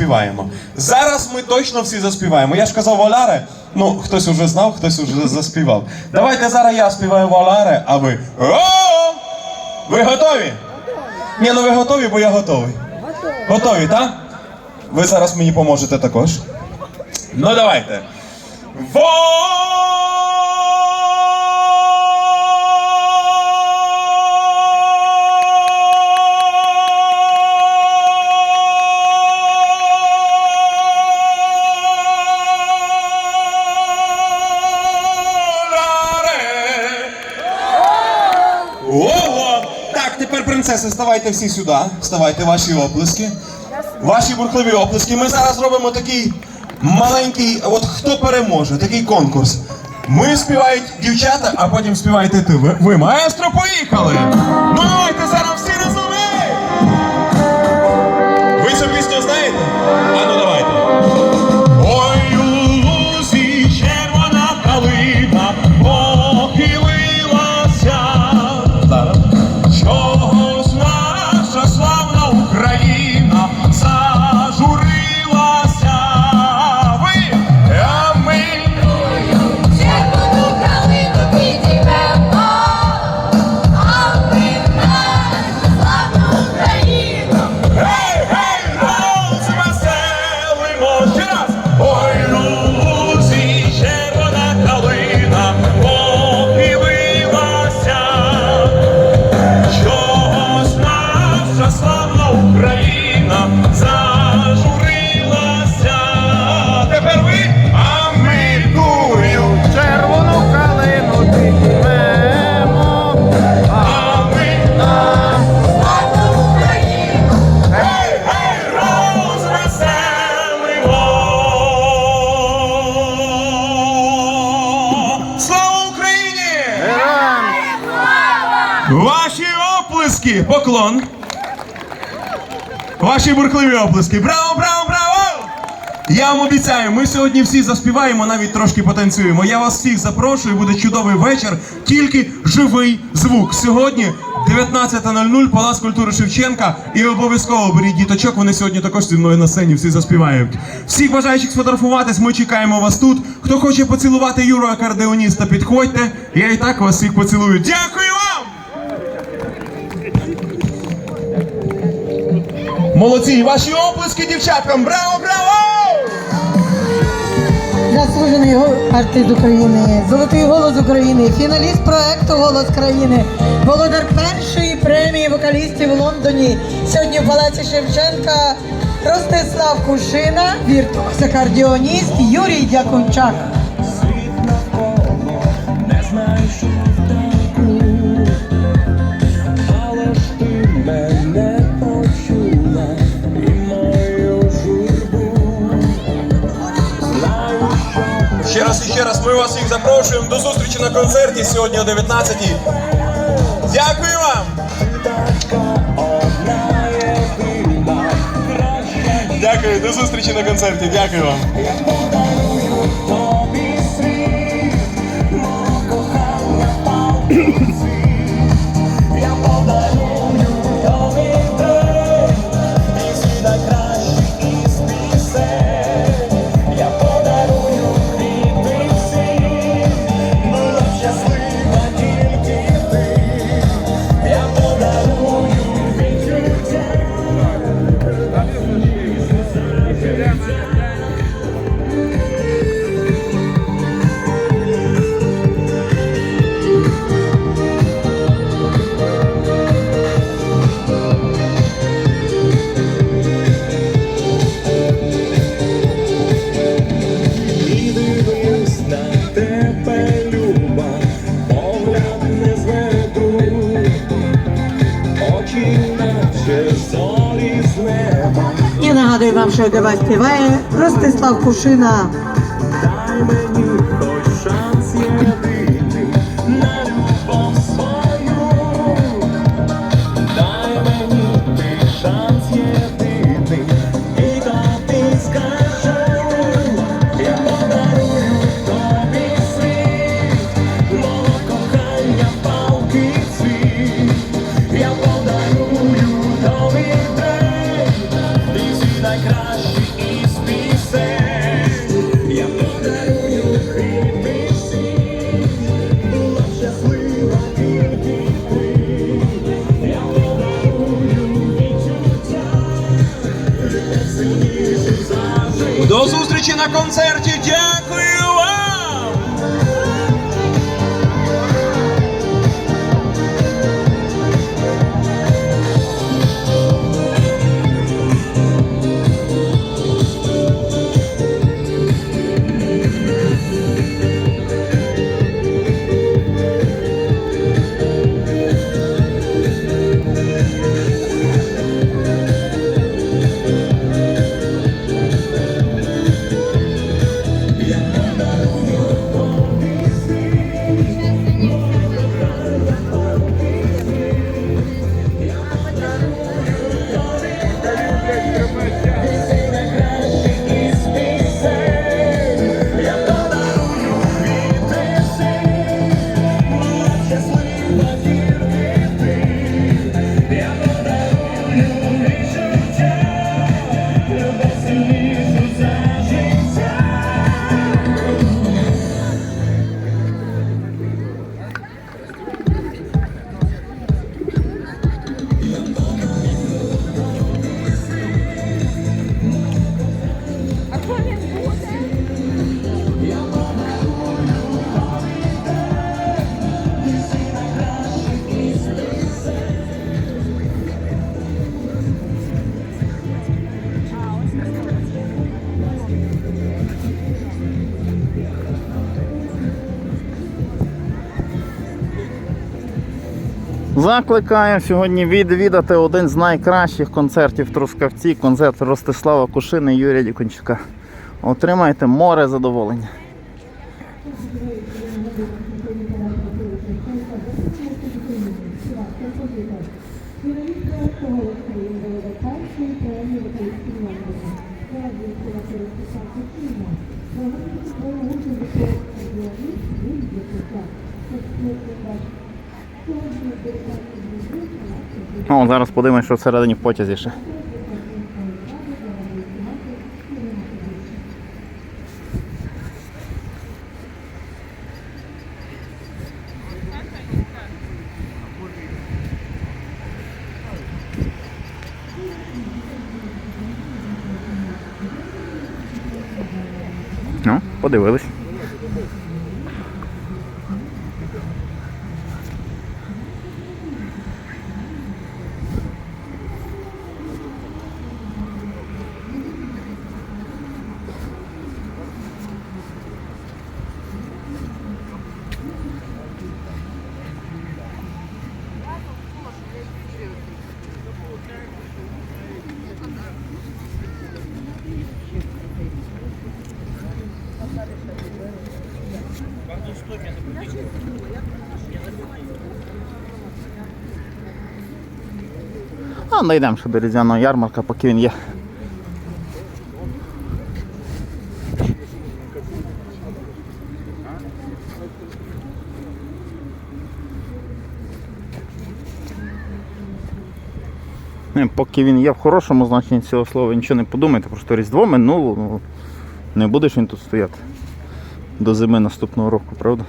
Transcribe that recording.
Співаємо. Зараз ми точно всі заспіваємо. Я ж казав Воляре. Ну, хтось уже знав, хтось уже заспівав. Давайте зараз я співаю Воляре, а ви. О! Ви готові? Ні, ну ви готові, бо я готовий. Готові, так? Ви зараз мені поможете також. Ну давайте. Ого! Принцеси, ставайте всі сюди. Ставайте ваші оплески. Ваші бурхливі оплески. Ми зараз робимо такий маленький, от хто переможе, такий конкурс. Ми співають дівчата, а потім співаєте ти. Ви, ви маестро, поїхали! Ну давайте зараз всі разом! Ви цю пісню знаєте? А ну давайте. Славна Україна зажурилася. Тепер ви, а ми тую, Червону калину підіймемо, а ми Славну Україну. Гей, гей, розвеселимо! Слава Україні! Ваші оплески! Поклон! Ваші бурхливі оплески! Браво, браво, браво! Я вам обіцяю, ми сьогодні всі заспіваємо, навіть трошки потанцюємо. Я вас всіх запрошую, буде чудовий вечір, тільки живий звук. Сьогодні 19.00, Палац культури Шевченка. І обов'язково беріть діточок, вони сьогодні також зі мною на сцені всі заспівають. Всіх бажаючих сфотографуватись, ми чекаємо вас тут. Хто хоче поцілувати Юру акордеоніста, підходьте. Я і так вас всіх поцілую. Дякую Молодці, ваші оплески дівчаткам! Браво, браво! Заслужений артист України, золотий голос України, фіналіст проекту Голос країни, володар першої премії вокалістів у Лондоні. Сьогодні в Палаці Шевченка Ростислав Кушина, віртуоз акордіоніст Юрій Дякунчак. Вас всіх запрошуємо до зустрічі на концерті сьогодні о 19-й. Дякую вам! Дякую, до зустрічі на концерті. Дякую вам. Нагадую давай співає Ростислав Кушина. Зустрічі на концерті. Закликаємо сьогодні відвідати один з найкращих концертів Трускавці, концерт Ростислава Кушини і Юрія Дікончука. Отримайте море задоволення. О, зараз подивимось, що всередині в потязі ще. Ну, подивились. А знайдемо ще до різдвяного ярмарка, поки він є. Не, поки він є в хорошому значенні цього слова, нічого не подумайте, просто Різдво минуло, ну, не будеш він тут стояти до зими наступного року, правда?